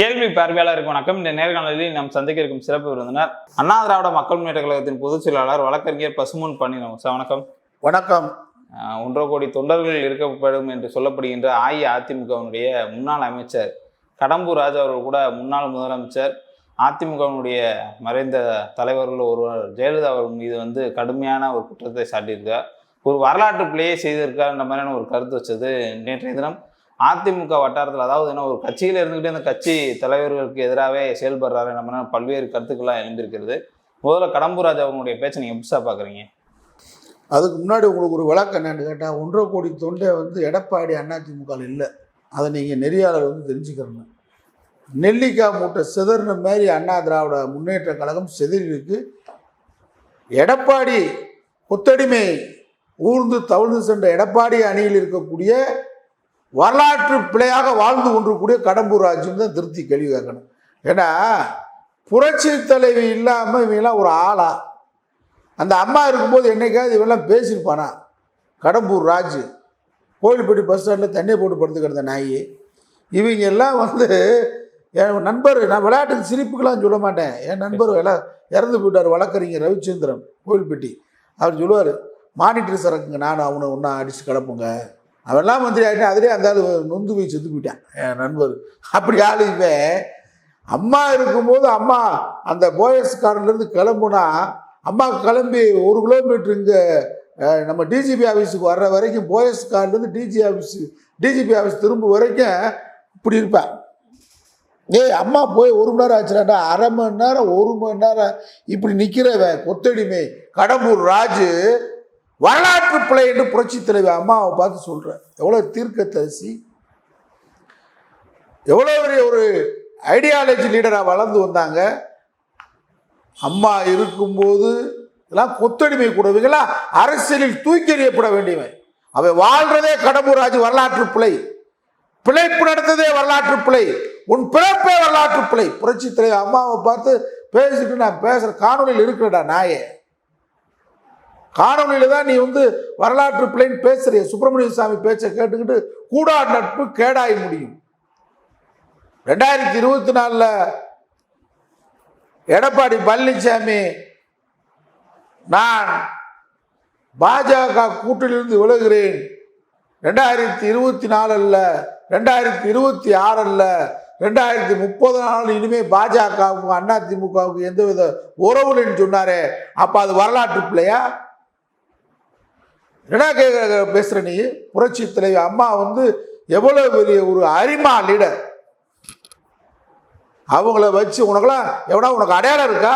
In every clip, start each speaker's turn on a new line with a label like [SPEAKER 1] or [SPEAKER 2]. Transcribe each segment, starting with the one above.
[SPEAKER 1] கேள்வி பார்வையாளருக்கு வணக்கம். இந்த நேர்காணலில் நாம் சந்திக்க இருக்கும் சிறப்பு விருந்தினர் அண்ணா திராவிட மக்கள் முன்னேற்ற கழகத்தின் பொதுச் செயலாளர் வழக்கறிஞர் பசுமன் பன்னீர் சார் வணக்கம்.
[SPEAKER 2] வணக்கம்.
[SPEAKER 1] ஒன்றரை கோடி தொண்டர்கள் இருக்கப்படும் என்று சொல்லப்படுகின்ற அஇஅதிமுகவினுடைய முன்னாள் அமைச்சர் கடம்பூர் ராஜா அவர்கள் கூட முன்னாள் முதலமைச்சர். அதிமுகவினுடைய மறைந்த தலைவர்கள் ஒருவர் ஜெயலலிதா அவர்கள் மீது வந்து கடுமையான ஒரு குற்றத்தை சாட்டியிருக்கார். ஒரு வரலாற்று பிள்ளையே செய்திருக்காருன்ற மாதிரியான ஒரு கருத்து வச்சது நேற்றைய தினம். அதிமுக வட்டாரத்தில் அதாவது என்ன ஒரு கட்சியில் இருந்துக்கிட்டே அந்த கட்சி தலைவர்களுக்கு எதிராகவே செயல்படுறாரு நம்ம பல்வேறு கருத்துக்கள்லாம் எழுந்திருக்கிறது. முதல்ல கடம்பூர் ராஜா அவங்களுடைய பேச்சை நீங்கள் எப்படி பார்க்குறீங்க
[SPEAKER 2] அதுக்கு முன்னாடி உங்களுக்கு ஒரு விளக்கம் என்னென்னு கேட்டால் ஒன்றரை கோடி தொண்டை வந்து எடப்பாடி அதிமுகவில் இல்லை. அதை நீங்கள் நெறியாளர் வந்து தெரிஞ்சுக்கிறணும். நெல்லிக்காய் மூட்டை சிதறின மாதிரி அண்ணா திராவிட முன்னேற்ற கழகம் சிதறிருக்கு எடப்பாடி கொத்தடிமை ஊர்ந்து தவிழ்ந்து சென்ற எடப்பாடி அணியில் இருக்கக்கூடிய வரலாற்று பிழையாக வாழ்ந்து கொண்டிருக்கூடிய கடம்பூர் ராஜ்யம் தான் திருப்தி கேள்வி கேட்கணும். ஏன்னா புரட்சி தலைவி இல்லாமல் இவங்கெல்லாம் ஒரு ஆளா? அந்த அம்மா இருக்கும்போது என்னைக்காவது இவெல்லாம் பேசியிருப்பானா? கடம்பூர் ராஜ் கோயில்பட்டி பஸ் ஸ்டாண்டில் தண்ணியை போட்டு படுத்து கிடந்த நாய் இவங்க எல்லாம் வந்து என் நண்பர் நான் விளையாட்டுக்கு சிரிப்புக்கெல்லாம் சொல்ல மாட்டேன். என் நண்பர் எல்லாம் இறந்து போயிட்டார் வழக்கறிஞர் ரவிச்சந்திரன் கோயில்பட்டி. அவர் சொல்லுவார் மானிட்டர் சரக்குங்க நான் அவனை ஒன்றா அடித்து கிடப்புங்க அவெல்லாம் மந்திரி ஆகிட்டேன் அதிலே அந்த ஆள் நொந்து போய் செத்து போயிட்டான். என் நண்பர். அப்படி ஆள் இவன் அம்மா இருக்கும்போது அம்மா அந்த போயஸ்காரன்லேருந்து கிளம்புனா அம்மா கிளம்பி ஒரு கிலோமீட்டர் இங்கே நம்ம டிஜிபி ஆஃபீஸுக்கு வர்ற வரைக்கும் போயஸ்கார்லேருந்து டிஜி ஆஃபீஸ் டிஜிபி ஆஃபீஸ் திரும்ப வரைக்கும் இப்படி இருப்பேன் ஏய் அம்மா போய் ஒரு மணி நேரம் ஆச்சுடாண்டா அரை மணி நேரம் ஒரு மணி நேரம் இப்படி நிற்கிறவன் கொத்தடிமை. கடம்பூர் ராஜு வரலாற்று பிழை என்று புரட்சி தலைவர் அம்மாவை பார்த்து சொல்கிறேன் எவ்வளோ தீர்க்கதரிசி? எவ்வளோ பெரிய ஒரு ஐடியாலஜி லீடராக வளர்ந்து வந்தாங்க. அம்மா இருக்கும்போது இதெல்லாம் கொத்தடிமை கூடவங்களாம் அரசியலில் தூக்கி எறியப்பட வேண்டியவன் அவன் வாழ்றதே கடம்பூராஜ் வரலாற்று பிழை. பிழைப்பு நடந்ததே வரலாற்று பிழை. உன் பிறப்பே வரலாற்று பிழை. புரட்சி தலைவர் அம்மாவை பார்த்து பேசிட்டு நான் பேசுகிற காணொலியில் இருக்கிறடா நாயே. காணொலியில் தான் நீ வந்து வரலாற்று பிள்ளைன்னு பேசுறிய. சுப்பிரமணிய சாமி பேச்சை கேட்டுக்கிட்டு கூடா நட்பு கேடாய் முடியும். ரெண்டாயிரத்தி இருபத்தி நாலில் எடப்பாடி பழனிசாமி நான் பாஜக கூட்டிலிருந்து விலகிறேன். ரெண்டாயிரத்தி இருபத்தி நாலு அல்ல ரெண்டாயிரத்தி இருபத்தி ஆறு அல்ல ரெண்டாயிரத்தி முப்பது நாள் இனிமேல் பாஜகவுக்கும் அதிமுகவுக்கும் எந்தவித உறவுலன்னு சொன்னாரே. அப்போ அது வரலாற்று பிள்ளையா? என்னடா கே பேசுகிற நீ? புரட்சி தலைவி அம்மா வந்து எவ்வளோ பெரிய ஒரு அரிமா லீடர் அவங்கள வச்சு உனக்கெல்லாம் எவனா உனக்கு அடையாளம் இருக்கா?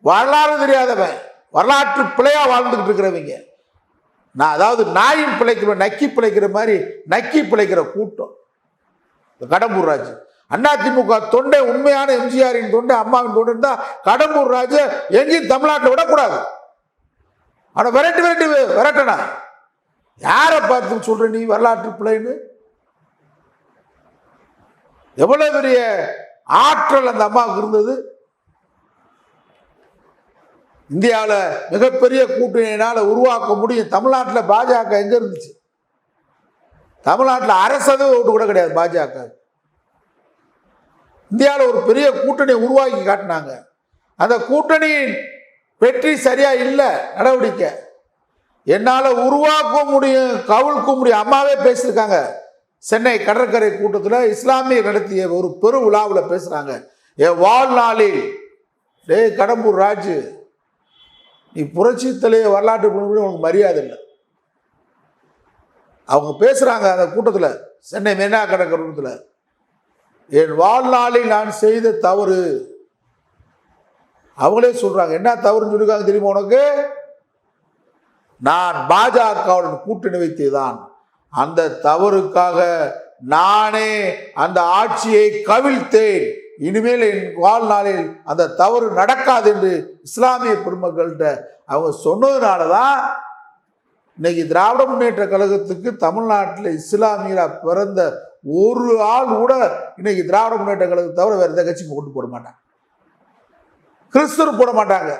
[SPEAKER 2] வரலாறு தெரியாதவன். வரலாற்று பிழையா வாழ்ந்துக்கிட்டு இருக்கிறவங்க. நான் அதாவது நாயின் பிழைக்கிற நக்கி பிழைக்கிற மாதிரி நக்கி பிழைக்கிற கூட்டம். இந்த கடம்பூர் அண்ணா அதிமுக தொண்டை உண்மையான எம்ஜிஆரின் தொண்டை அம்மாவின் தொண்டை இருந்தால் கடம்பூர் ராஜு எங்கேயும் தமிழ்நாட்டில் விடக்கூடாது. ஆனால் விரட்டி விரட்டி விரட்டனா யாரை பார்த்து சொல்ற நீ வரலாற்று பிள்ளைன்னு? எவ்வளவு பெரிய ஆற்றல் அந்த அம்மாவுக்கு இருந்தது? இந்தியாவில் மிகப்பெரிய கூட்டணியினால் உருவாக்க முடியும். தமிழ்நாட்டில் பாஜக எங்கே இருந்துச்சு? தமிழ்நாட்டில் அரசதே ஓட்டு கூட கிடையாது பாஜக. இந்தியாவில் ஒரு பெரிய கூட்டணி உருவாக்கி காட்டினாங்க. அந்த கூட்டணியின் வெற்றி சரியா இல்லை நடவடிக்கை. என்னால் உருவாக்க முடியும் கவுழ்க்க முடியும். அம்மாவே பேசியிருக்காங்க. சென்னை கடற்கரை கூட்டத்தில் இஸ்லாமியர் நடத்திய ஒரு பெரு விழாவில் பேசுகிறாங்க என் வாழ்நாளில் டே கடம்பூர் ராஜு நீ புரட்சி தலைய வரலாற்று பிரிவு உனக்கு மரியாதை இல்லை. அவங்க பேசுகிறாங்க அந்த கூட்டத்தில் சென்னை மெரினா கடற்கரை என் வாழ்நாளில் நான் செய்த தவறு அவங்களே சொல்கிறாங்க என்ன தவறுன்னு சொல்லியிருக்காங்க தெரியுமா உனக்கு? நான் பாஜகவுடன் கூட்டணி வைத்ததுதான் அந்த தவறுக்காக நானே அந்த ஆட்சியை கவிழ்த்தேன். இனிமேல் என் வாழ்நாளில் அந்த தவறு நடக்காது என்று இஸ்லாமிய பெருமக்கள்கிட்ட அவங்க சொன்னதுனால தான் இன்னைக்கு திராவிட முன்னேற்ற கழகத்துக்கு தமிழ்நாட்டில் இஸ்லாமியராக பிறந்த ஒரு ஆள் கூட இன்னைக்கு திராவிட முன்னேற்ற கழகத்தை தவிர வேறு எந்த கட்சிக்கு கொண்டு போட மாட்டாங்க. கிறிஸ்தவர் போட மாட்டாங்க.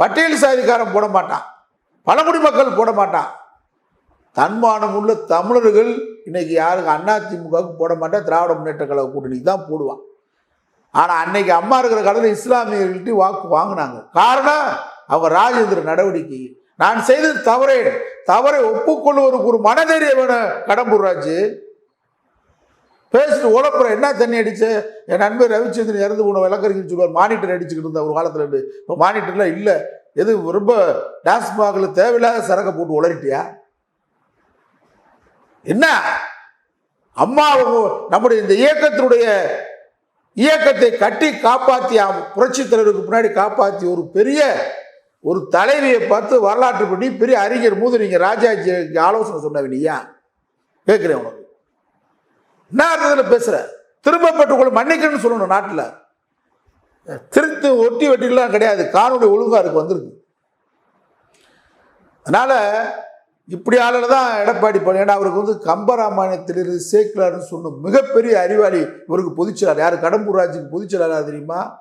[SPEAKER 2] பட்டியல் சாதிக்காரன் போட மாட்டான். பழங்குடி மக்கள் போட மாட்டான். தன்மானம் உள்ள தமிழர்கள் இன்னைக்கு யாருக்கு அதிமுகவுக்கு போட மாட்டேன் திராவிட முன்னேற்ற கழக கூட்டணிக்கு தான் போடுவான். ஆனால் அன்னைக்கு அம்மா இருக்கிற காலத்தில் இஸ்லாமியர்கள்ட்ட வாக்கு வாங்கினாங்க. காரணம் அவங்க ராஜேந்திர நடவடிக்கை. நான் செய்தது தவறே தவறை ஒப்புக்கொள்வதற்கு ஒரு மனதைரியம் வேணும் கடம்பூர் ராஜு. பேசிட்டு உழப்புற என்ன தண்ணி அடிச்சு? என் நண்பர் ரவிச்சந்திரன் இறந்து போன விளக்கறிஞர் சொல்லுவார் மானிட்டர் அடிச்சுக்கிட்டு இருந்தா ஒரு காலத்துல இருந்து இப்போ மானிட்டர்லாம் இல்லை. எது ரொம்ப டாஸ்மாகில் தேவையில்லாத சரக்கை போட்டு உளறிட்டியா? என்ன? அம்மா நம்முடைய இந்த இயக்கத்தினுடைய இயக்கத்தை கட்டி காப்பாற்றி புரட்சி தலைவருக்கு முன்னாடி காப்பாற்றி ஒரு பெரிய ஒரு தலைவியை பார்த்து வரலாற்று பண்ணி பெரிய அறிஞர் மூது நீங்கள் ராஜாஜி ஆலோசனை சொன்னவனியா கேட்குறேன் உனக்கு. என்ன அர்த்தத்தில் பேசுற திரும்ப பெற்றுக்கொள்ள மன்னிக்கணும்னு சொல்லணும் நாட்டில். திருத்து ஒட்டி வெட்டிலாம் கிடையாது. காணொலி ஒழுங்காக இருக்கு வந்திருக்கு. அதனால இப்படி ஆளில் தான் எடப்பாடி பழனி. ஏன்னா அவருக்கு வந்து கம்பராமாயணத்திலிருந்து சேக்கிலார்னு சொன்ன மிகப்பெரிய அறிவாளி இவருக்கு பொதுச்செயலாளர். யார்? கடம்பூர் ராஜுக்கு பொதுச்செயலாளர் தெரியுமா?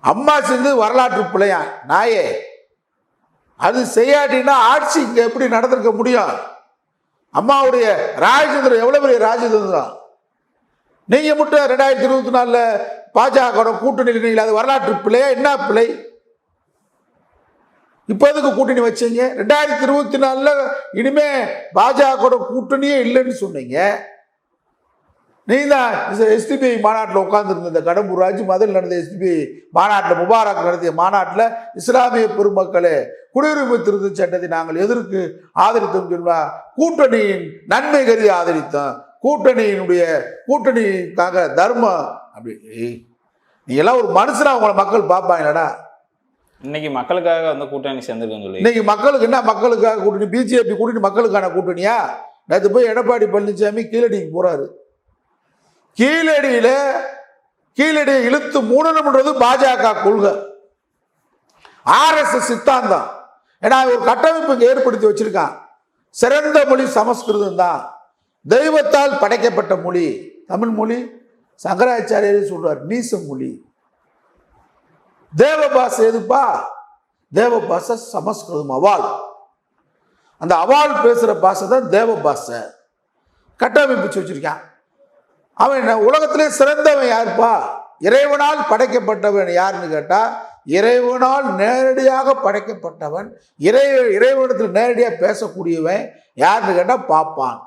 [SPEAKER 2] அம்மா செஞ்சது வரலாற்று பிள்ளையான் நாயே. அது செய்யாட்டின்னா ஆட்சி இங்கே எப்படி நடந்திருக்க முடியும்? அம்மாவுடைய ராஜதந்திரம் எவ்வளவு பெரிய ராஜதந்திரம்? நீங்க மட்டும் ரெண்டாயிரத்தி இருபத்தி நாலுல பாஜக கூட்டணி இருக்கீங்களா அது வரலாற்று பிள்ளையா என்ன பிள்ளை இப்போ எதுக்கு கூட்டணி வச்சீங்க? ரெண்டாயிரத்தி இருபத்தி நாலுல இனிமே பாஜக கூட்டணியே இல்லைன்னு சொன்னீங்க. நீ தான் எஸ்டிபிஐ மாநாட்டில் உட்காந்துருந்த இந்த கடம்பூர் ராஜு மதுரையில் நடந்த எஸ்டிபிஐ மாநாட்டில் முபாரக் நடத்திய மாநாட்டில் இஸ்லாமிய பெருமக்களே குடியுரிமை திருத்த சட்டத்தை நாங்கள் எதற்கு ஆதரித்தோம் சொன்னா கூட்டணியின் நன்மை கருதி ஆதரித்தோம். கூட்டணியினுடைய கூட்டணிக்காக தர்மம் அப்படி நீ எல்லாம் ஒரு மனுஷனா உங்களை மக்கள் பார்ப்பாங்களடா?
[SPEAKER 1] இன்னைக்கு மக்களுக்காக வந்து கூட்டணி சேர்ந்துருக்குன்னு சொல்லி.
[SPEAKER 2] இன்னைக்கு மக்களுக்கு என்ன மக்களுக்காக கூட்டணி? பிஜேபி கூட்டணி மக்களுக்கான கூட்டணியா? நேற்று போய் எடப்பாடி பழனிசாமி கீழடிக்கு போறாரு. கீழடியில கீழடியை இழுத்து மூடணும்ன்றது பாஜக கொள்கை. ஆர்எஸ்எஸ் சித்தாந்தம். ஏன்னா ஒரு கட்டமைப்பு ஏற்படுத்தி வச்சிருக்கான் சிறந்த மொழி சமஸ்கிருதம் தான். தெய்வத்தால் படைக்கப்பட்ட மொழி. தமிழ் மொழி சங்கராச்சாரியர் சொல்றார் நீச மொழி. தேவ பாஷை எதுப்பா? தேவ பாஷை சமஸ்கிருதம் அவால். அந்த அவால் பேசுற பாஷை தான் தேவ பாஷை. கட்டமைப்பு வச்சிருக்கான் அவன் என்ன உலகத்திலே சிறந்தவன் யார்ப்பா? இறைவனால் படைக்கப்பட்டவன் யாருன்னு கேட்டால் இறைவனால் நேரடியாக படைக்கப்பட்டவன் இறை இறைவனத்தில் நேரடியாக பேசக்கூடியவன் யாருன்னு கேட்டால் பாப்பான்.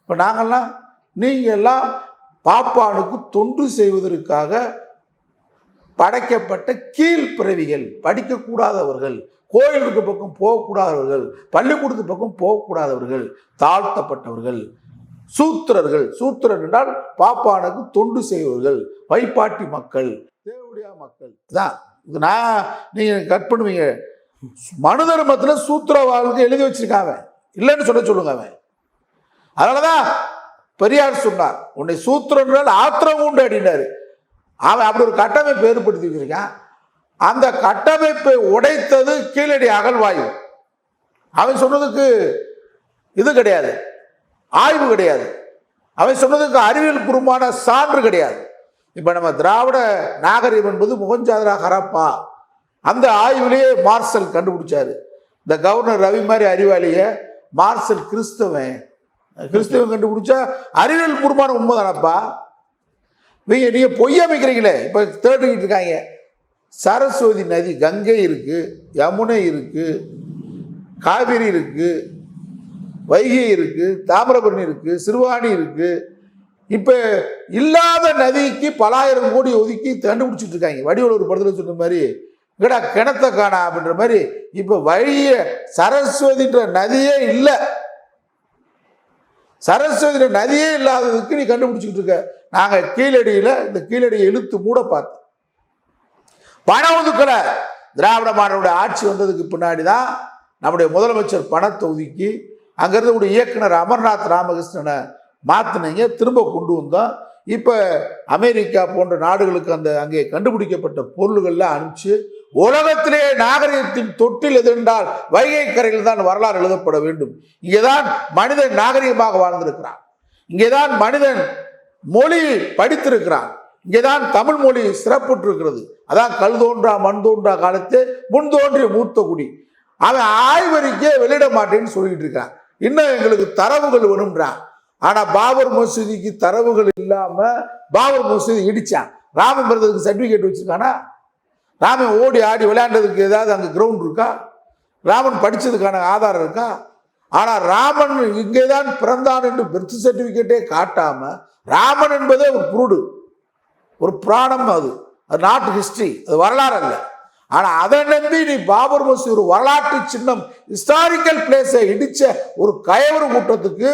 [SPEAKER 2] இப்போ நாங்கள்லாம் நீங்கள் எல்லாம் பாப்பானுக்கு தொண்டு செய்வதற்காக படைக்கப்பட்ட கீழ்பிறவிகள் படிக்கக்கூடாதவர்கள் கோயிலுக்கு பக்கம் போகக்கூடாதவர்கள் பள்ளிக்கூடத்து பக்கம் போகக்கூடாதவர்கள் தாழ்த்தப்பட்டவர்கள் சூத்திரர்கள். சூத்திரர் என்றால் பாப்பானுக்கு தொண்டு செய்வர்கள் வைப்பாட்டி மக்கள் தேவடியா மக்கள். தான் இது நான் நீங்கள் கட் பண்ணுவீங்க. மனு தர்மத்தில் சூத்திர வாழ்க்கை எழுதி வச்சிருக்காங்க. இல்லைன்னு சொல்ல சொல்லுங்க அவன். அதனாலதான் பெரியார் சொன்னார் உன்னை சூத்திரன்றால் ஆத்திரம் உண்டு அப்படின்னாரு. அவன் அப்படி ஒரு கட்டமைப்பு ஏற்படுத்தி வச்சிருக்கான். அந்த கட்டமைப்பை உடைத்தது கீழடி அகழ்வாயு அவன் சொன்னதுக்கு இது கிடையாது. ஆய்வு கிடையாது. அவன் சொன்னதுக்கு அறிவியல் பூர்வமான சான்று கிடையாது. இப்போ நம்ம திராவிட நாகரிகம் என்பது முகஞ்சாதரா ஹரப்பா. அந்த ஆய்விலேயே மார்சல் கண்டுபிடிச்சாரு. இந்த கவர்னர் ரவி மாதிரி அறிவாளிய மார்சல் கிறிஸ்தவன். கிறிஸ்தவன் கண்டுபிடிச்சா அறிவியல் பூர்வமான உண்மைதானப்பா நீங்க நீங்க பொய் அமைக்கிறீங்களே இப்போ தேடிக்கிட்டு இருக்காங்க. சரஸ்வதி நதி கங்கை இருக்கு யமுனை இருக்கு காவிரி இருக்குது வைகை இருக்குது தாமிரபரணி இருக்குது சிறுவாணி இருக்குது இப்போ இல்லாத நதிக்கு பலாயிரம் கோடி ஒதுக்கி கண்டுபிடிச்சிட்டு இருக்காங்க. வடிவில் ஒரு படத்தில் சொன்ன மாதிரி இங்கடா கிணத்த காணா? அப்படின்ற மாதிரி இப்போ வழிய சரஸ்வதின்ற நதியே இல்லை. சரஸ்வதின்ற நதியே இல்லாததுக்கு நீ கண்டுபிடிச்சிக்கிட்டு இருக்க. நாங்கள் கீழடியில் இந்த கீழடியை இழுத்து மூட பார்த்தோம். பணம் ஒதுக்கலை. திராவிட மாடலுடைய ஆட்சி வந்ததுக்கு பின்னாடி தான் நம்முடைய முதலமைச்சர் பணத்தை ஒதுக்கி அங்கேருந்து உடைய இயக்குனர் அமர்நாத் ராமகிருஷ்ணனை மாற்றினீங்க திரும்ப கொண்டு வந்தோம் இப்போ அமெரிக்கா போன்ற நாடுகளுக்கு அந்த அங்கே கண்டுபிடிக்கப்பட்ட பொருள்கள்லாம் அனுப்பிச்சு உலகத்திலே நாகரிகத்தின் தொட்டில் எதிர்ந்தால் என்றால் வைகை கரையில் தான் வரலாறு எழுதப்பட வேண்டும். இங்கேதான் மனிதன் நாகரிகமாக வாழ்ந்திருக்கிறான். இங்கேதான் மனிதன் மொழி படித்திருக்கிறான். இங்கேதான் தமிழ் மொழி சிறப்புற்றிருக்கிறது. அதான் கல் தோன்றா மண் தோன்றா காலத்து முன் தோன்றிய மூத்த குடி. அவன் ஆய்வறிக்கையை வெளியிட மாட்டேன்னு சொல்லிட்டு இருக்கான். இன்னும் எங்களுக்கு தரவுகள் வேணும்ன்றான் ஆனால் பாபர் மசூதிக்கு தரவுகள் இல்லாமல் பாபர் மசூதி இடித்தான் ராமன் பிறந்ததுக்கு சர்டிஃபிகேட் வச்சுருக்கானா? ராமன் ஓடி ஆடி விளையாண்டதுக்கு ஏதாவது அங்கே கிரவுண்ட் இருக்கா? ராமன் படித்ததுக்கான ஆதாரம் இருக்கா? ஆனால் ராமன் இங்கே தான் பிறந்தான் என்று பெர்த் சர்டிஃபிகேட்டே காட்டாமல் ராமன் என்பதே ஒரு குருடு. ஒரு புராணம் அது. அது நாட்டு ஹிஸ்ட்ரி அது வரலாறு அல்ல. ஆனால் அதை நம்பி நீ பாபர் மசூர் ஒரு வரலாற்று சின்னம் ஹிஸ்டாரிக்கல் பிளேஸை இடித்த ஒரு கயவரு கூட்டத்துக்கு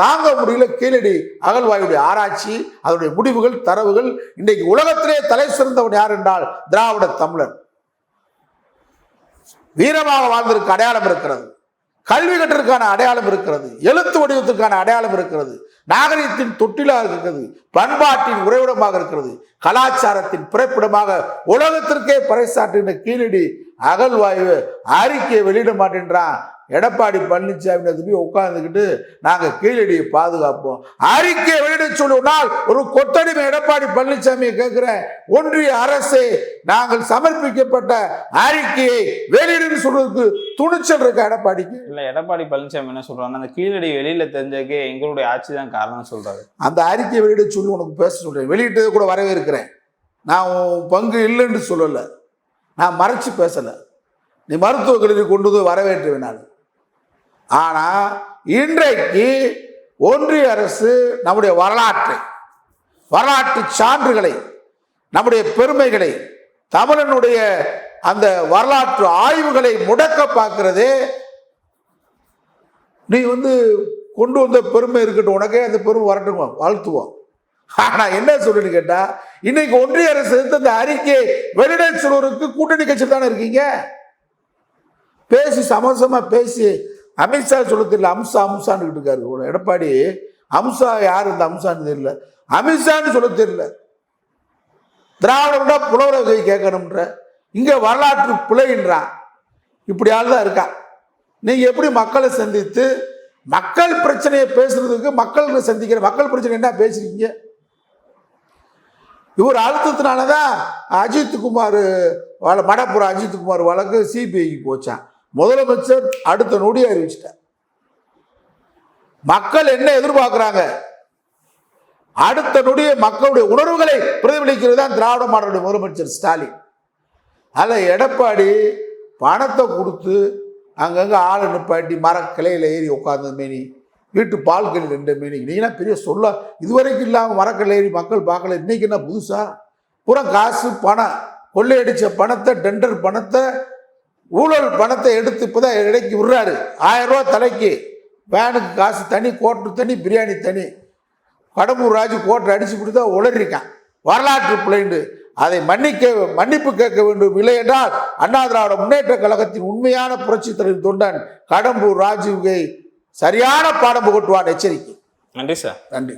[SPEAKER 2] தாங்க முடியல கீழடி அகழ்வாயுடைய ஆராய்ச்சி அதனுடைய முடிவுகள் தரவுகள். இன்றைக்கு உலகத்திலே தலை சிறந்தவன் யார் என்றால் திராவிட தமிழர். வீரமாக வாழ்ந்திருக்க அடையாளம் இருக்கிறது. கல்வி கற்றதற்கான அடையாளம் இருக்கிறது. எழுத்து வடிவத்திற்கான அடையாளம் இருக்கிறது. நாகரிகத்தின் தொட்டிலாக இருக்கிறது பண்பாட்டின் உறைவிடமாக இருக்கிறது கலாச்சாரத்தின் பிறப்பிடமாக உலகத்திற்கே பறைசாற்றின கீழடி அகழ்வாய்வு அறிக்கையை வெளியிட மாட்டேன்றான். எடப்பாடி பழனிசாமி போய் உட்கார்ந்துக்கிட்டு நாங்க கீழடியை பாதுகாப்போம். அறிக்கையை வெளியிட சொல்லுனால் ஒரு கொத்தடிமை எடப்பாடி பழனிசாமியை கேட்கிறேன். ஒன்றிய அரசே நாங்கள் சமர்ப்பிக்கப்பட்ட அறிக்கையை வெளியிடுன்னு சொல்றதுக்கு துணிச்சல் இருக்கா எடப்பாடிக்கு?
[SPEAKER 1] இல்ல எடப்பாடி பழனிசாமி என்ன சொல்றாங்கன்னா அந்த கீழடி வெளியில தெரிஞ்சதுக்கு எங்களுடைய ஆட்சி தான் காரணம் சொல்றாரு.
[SPEAKER 2] அந்த அறிக்கையை வெளியிட சொல்லி உனக்கு பேச சொல்றேன். வெளியிட்டதை கூட வரவேற்கிறேன். நான் உன் பங்கு இல்லைன்னு சொல்லலை. நான் மறைச்சு பேசலை. நீ மருத்துவக் கல்லூரி கொண்டு வந்து வரவேற்றுவேன் நான். ஆனால் இன்றைக்கு ஒன்றிய அரசு நம்முடைய வரலாற்றை வரலாற்று சான்றுகளை நம்முடைய பெருமைகளை தமிழனுடைய அந்த வரலாற்று ஆய்வுகளை முடக்க பார்க்கிறதே நீ வந்து கொண்டு வந்த பெருமை இருக்கட்டும் உனக்கே அந்த பெருமை வரட்டும்? வாழ்த்துவோம். ஆனால் என்ன சொல்லுன்னு கேட்டால் இன்னைக்கு ஒன்றிய அரசு இந்த அந்த அறிக்கை வெளியிட சொல்வதற்கு கூட்டணி கட்சி தானே இருக்கீங்க? பேசி சமசமா பேசி அமித்ஷா சொல்ல தெரியல அம்சா அம்சான்னு இருக்காரு. எடப்பாடி அம்சா யார் இந்த அம்சான்னு தெரியல. அமித்ஷான்னு சொல்ல தெரியல. திராவிடம்டா புலவர உதவி கேட்கணும்ன்ற. இங்க வரலாற்று பிழைன்றான். இப்படி ஆள் தான் இருக்கான் நீங்க எப்படி மக்களை சந்தித்து மக்கள் பிரச்சனையை பேசுறதுக்கு மக்கள் சந்திக்கிற மக்கள் பிரச்சனை என்ன பேசுறீங்க இவர் அழுத்தத்தினால தான் அஜித் குமார் வழ- மடப்புறம் அஜித் குமார் வழக்கு சிபிஐக்கு போச்சான் முதலமைச்சர் அடுத்த நொடி அறிவிச்சிட்டார். மக்கள் என்ன எதிர்பார்க்குறாங்க? அடுத்த நொடியை மக்களுடைய உணர்வுகளை பிரதிபலிக்கிறது தான் திராவிட மாடலுடைய முதலமைச்சர் ஸ்டாலின். அதில் எடப்பாடி பணத்தை கொடுத்து அங்கங்கே ஆளை நிப்பாட்டி மரக்கிளையில் ஏறி உட்கார்ந்த மேனி. வீட்டு பால்கள் ரெண்டு மேனி நீங்கன்னா பெரிய சொல்ல? இதுவரைக்கும் இல்லாமல் மரக்கல்லேறி மக்கள் பார்க்கல. இன்னைக்கு என்ன புதுசா? பூரா காசு பணம். கொள்ளையடிச்ச பணத்தை டெண்டர் பணத்தை ஊழல் பணத்தை எடுத்து இப்போதான் இடைக்கு விடுறாரு. ஆயிரம் ரூபா தலைக்கு. வேனுக்கு காசு தனி கோட்டு தனி பிரியாணி தனி. கடம்பூர் ராஜு கோட்டை அடிச்சு கொடுத்தா உளறிருக்கான். வரலாற்று பிள்ளைண்டு அதை மன்னிக்க மன்னிப்பு கேட்க வேண்டும். இல்லை என்றால் அண்ணா திராவிட முன்னேற்ற கழகத்தின் உண்மையான புரட்சித் தலைவர் தொண்டன் கடம்பூர் ராஜுவை சரியான பாடம் புகட்டுவான் எச்சரிக்கை
[SPEAKER 1] நன்றி சார்
[SPEAKER 2] நன்றி